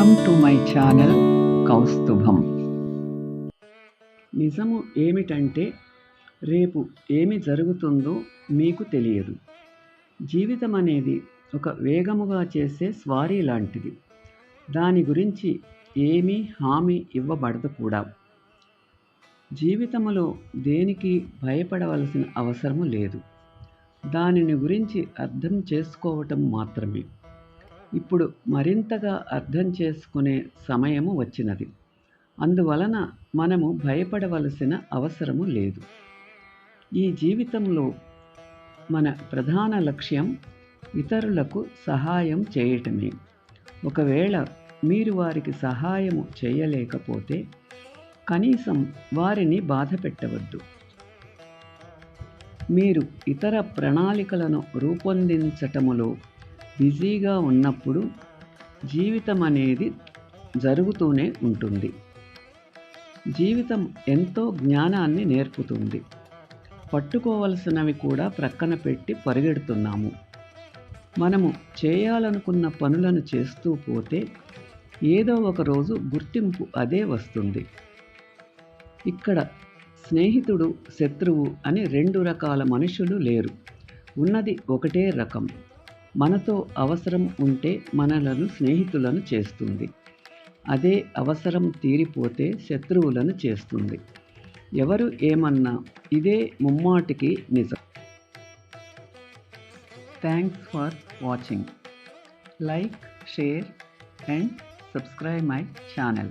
Welcome to my channel Kaustubham. నిజము ఏమిటంటే రేపు ఏమి జరుగుతుందో మీకు తెలియదు. జీవితం అనేది ఒక వేగముగా చేసే స్వారీ లాంటిది. దాని గురించి ఏమీ హామీ ఇవ్వబడదు కూడా. జీవితంలో దేనికి భయపడవలసిన అవసరము లేదు. దానిని గురించి అర్థం చేసుకోవటం మాత్రమే. ఇప్పుడు మరింతగా అర్థం చేసుకునే సమయము వచ్చినది. అందువలన మనము భయపడవలసిన అవసరము లేదు. ఈ జీవితంలో మన ప్రధాన లక్ష్యం ఇతరులకు సహాయం చేయటమే. ఒకవేళ మీరు వారికి సహాయము చేయలేకపోతే కనీసం వారిని బాధ పెట్టవద్దు. మీరు ఇతర ప్రణాళికలను రూపొందించటములో బిజీగా ఉన్నప్పుడు జీవితం అనేది జరుగుతూనే ఉంటుంది. జీవితం ఎంతో జ్ఞానాన్ని నేర్పుతుంది. పట్టుకోవలసినవి కూడా ప్రక్కన పెట్టి పరిగెడుతున్నాము. మనము చేయాలనుకున్న పనులను చేస్తూ పోతే ఏదో ఒక రోజు గుర్తింపు అదే వస్తుంది. ఇక్కడ స్నేహితుడు శత్రువు అని రెండు రకాల మనుషులు లేరు. ఉన్నది ఒకటే రకం. మనతో అవసరం ఉంటే మనలను స్నేహితులను చేస్తుంది. అదే అవసరం తీరిపోతే శత్రువులను చేస్తుంది. ఎవరు ఏమన్నా ఇదే ముమ్మాటికి నిజం. Thanks for watching like share and subscribe my channel